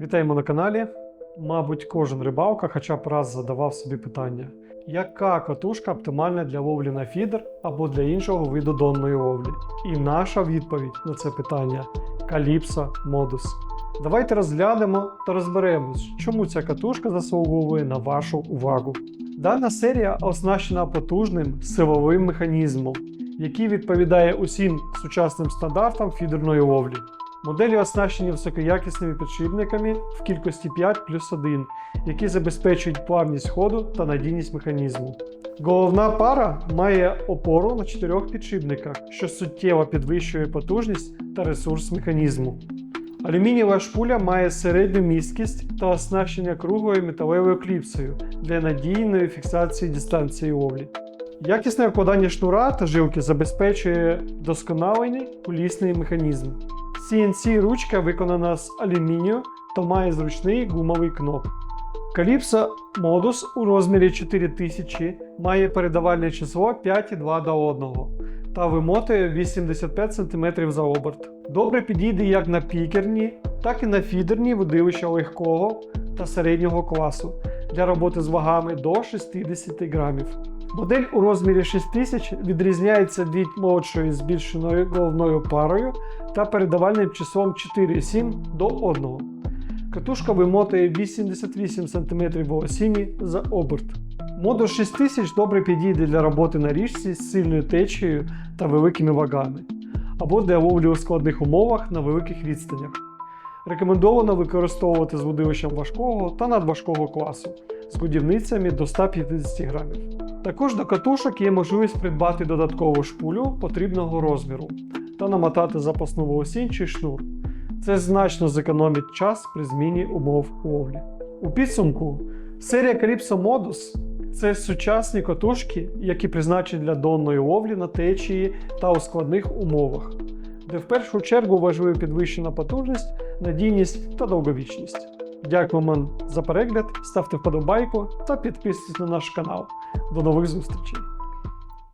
Вітаємо на каналі. Мабуть, кожен рибалка хоча б раз задавав собі питання, яка катушка оптимальна для ловлі на фідер або для іншого виду донної ловлі? І наша відповідь на це питання Calypso Modus. Давайте розглянемо та розберемось, чому ця катушка заслуговує на вашу увагу. Дана серія оснащена потужним силовим механізмом, який відповідає усім сучасним стандартам фідерної ловлі. Моделі оснащені високоякісними підшипниками в кількості 5 плюс 1, які забезпечують плавність ходу та надійність механізму. Головна пара має опору на чотирьох підшипниках, що суттєво підвищує потужність та ресурс механізму. Алюмінієва шпуля має середню місткість та оснащення круглою металевою кліпсою для надійної фіксації дистанції ловлі. Якісне укладання шнура та жилки забезпечує досконалений кулісний механізм. CNC ручка виконана з алюмінію та має зручний гумовий кноп. Calypso Modus у розмірі 4000 має передавальне число 5,2 до 1 та вимотує 85 см за оберт. Добре підійде як на пікерні, так і на фідерні водилища легкого та середнього класу для роботи з вагами до 60 грамів. Модель у розмірі 6000 відрізняється від молодшої збільшеною головною парою та передавальним числом 4,7 до 1. Катушка вимотує 88 см в осінні за оберт. Модуль 6000 добре підійде для роботи на річці з сильною течією та великими вагами, або для ловлі у складних умовах на великих відстанях. Рекомендовано використовувати з водилищем важкого та надважкого класу з годівницями до 150 грамів. Також до катушок є можливість придбати додаткову шпулю потрібного розміру та намотати запасну волосінь чи шнур. Це значно зекономить час при зміні умов ловлі. У підсумку, серія Calypso Modus це сучасні катушки, які призначені для донної ловлі на течії та у складних умовах, де в першу чергу важлива підвищена потужність, надійність та довговічність. Дякую вам за перегляд, ставте вподобайку та підписуйтесь на наш канал. До нових зустрічей!